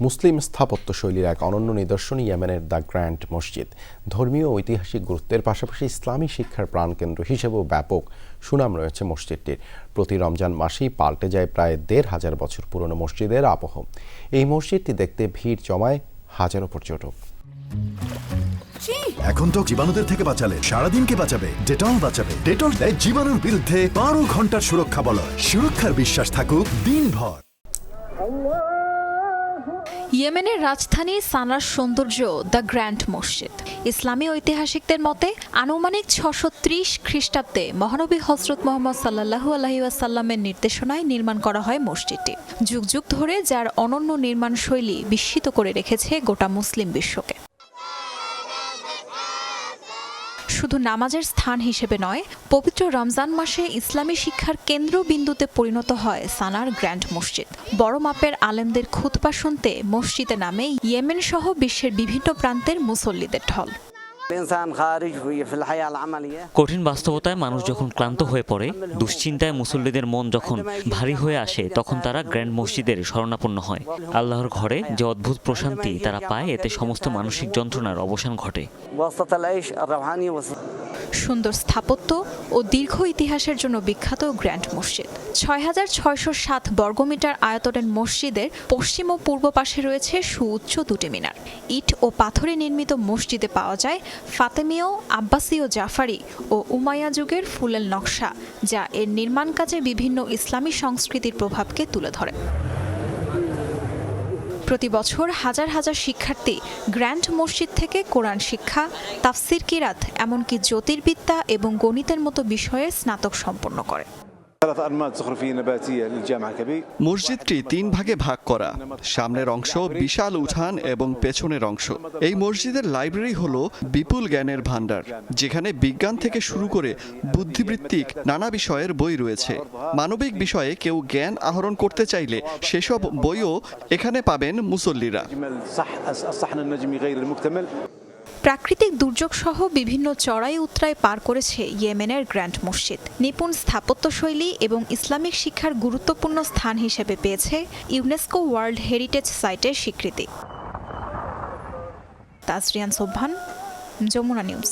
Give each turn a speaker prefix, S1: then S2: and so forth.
S1: মুসলিম স্থাপত্যশৈলীর এক অনন্য নিদর্শন ইয়েমেনের দ্য গ্র্যান্ড মসজিদ। ধর্মীয় ঐতিহাসিক গুরুত্বের পাশাপাশি ইসলামী শিক্ষার প্রাণকেন্দ্র হিসেবেও ব্যাপক সুনাম রয়েছে মসজিদটির। প্রতি রমজান মাসেই পাল্টে যায় প্রায় দেড় হাজার বছর পুরনো মসজিদের আবহ। এই মসজিদটি দেখতে ভিড় জমায় হাজারো পর্যটক।
S2: এখন তো জীবাণুদের থেকে বাঁচালে সারাদিনকে বাঁচাবে ডেটল বাঁচাবে। ডেটল দেয় জীবাণুর বিরুদ্ধে বারো ঘণ্টার সুরক্ষা বলয়। সুরক্ষার বিশ্বাস থাকুক দিনভর।
S3: ইয়েমেনের রাজধানী সানার সৌন্দর্য, দ্য গ্র্যান্ড মসজিদ। ইসলামী ঐতিহাসিকদের মতে, আনুমানিক ছশো ত্রিশ খ্রিস্টাব্দে মহানবী হজরত মোহাম্মদ সাল্লাহু আলহিউসাল্লামের নির্দেশনায় নির্মাণ করা হয় মসজিদটি। যুগ যুগ ধরে যার অনন্য নির্মাণ শৈলী বিস্মিত করে রেখেছে গোটা মুসলিম বিশ্বকে। শুধু নামাজের স্থান হিসেবে নয়, পবিত্র রমজান মাসে ইসলামী শিক্ষার কেন্দ্রবিন্দুতে পরিণত হয় সানার গ্র্যান্ড মসজিদ। বড় মাপের আলেমদের খুতবা শুনতে মসজিদে নামে ইয়েমেন সহ বিশ্বের বিভিন্ন প্রান্তের মুসল্লিদের ঢল।
S4: কঠিন বাস্তবতায় মানুষ যখন ক্লান্ত হয়ে পড়ে দুশ্চিন্তায় মুসল্লিদের মন যখন ভারী হয়ে আসে তখন তারা গ্র্যান্ড মসজিদের শরণাপন্ন হয়। আল্লাহর ঘরে যে অদ্ভুত প্রশান্তি তারা পায় এতে সমস্ত মানসিক যন্ত্রণার অবসান ঘটে।
S3: সুন্দর স্থাপত্য ও দীর্ঘ ইতিহাসের জন্য বিখ্যাত গ্র্যান্ড মসজিদ। ছয় হাজার ছয়শো সাত বর্গমিটার আয়তনের মসজিদের পশ্চিম ও পূর্ব পাশে রয়েছে সুউচ্চ দুটি মিনার। ইট ও পাথরে নির্মিত মসজিদে পাওয়া যায় ফাতেমীয়, আব্বাসীয় জাফারি ও উমায়া যুগের ফুলেল নকশা, যা এর নির্মাণ কাজে বিভিন্ন ইসলামী সংস্কৃতির প্রভাবকে তুলে ধরে। প্রতি বছর হাজার হাজার শিক্ষার্থী গ্র্যান্ড মসজিদ থেকে কোরআন শিক্ষা, তাফসির কিরাত, এমনকি জ্যোতির্বিদ্যা এবং গণিতের মতো বিষয়ে স্নাতক সম্পন্ন করে।
S5: মসজিদটি তিন ভাগে ভাগ করা। সামনের অংশ বিশাল উঠান এবং পেছনের অংশ। এই মসজিদের লাইব্রেরি হল বিপুল জ্ঞানের ভাণ্ডার যেখানে বিজ্ঞান থেকে শুরু করে বুদ্ধিবৃত্তিক নানা বিষয়ের বই রয়েছে। মানবিক বিষয়ে কেউ জ্ঞান আহরণ করতে চাইলে সেসব বইও এখানে পাবেন মুসল্লিরা।
S3: প্রাকৃতিক দুর্যোগ সহ বিভিন্ন চড়াই উত্তরায় পার করেছে ইয়েমেনের গ্র্যান্ড মসজিদ। নিপুণ স্থাপত্যশৈলী এবং ইসলামিক শিক্ষার গুরুত্বপূর্ণ স্থান হিসেবে পেয়েছে ইউনেস্কো ওয়ার্ল্ড হেরিটেজ সাইটের স্বীকৃতি। তাজরিয়ান সোভান যমুনা নিউজ।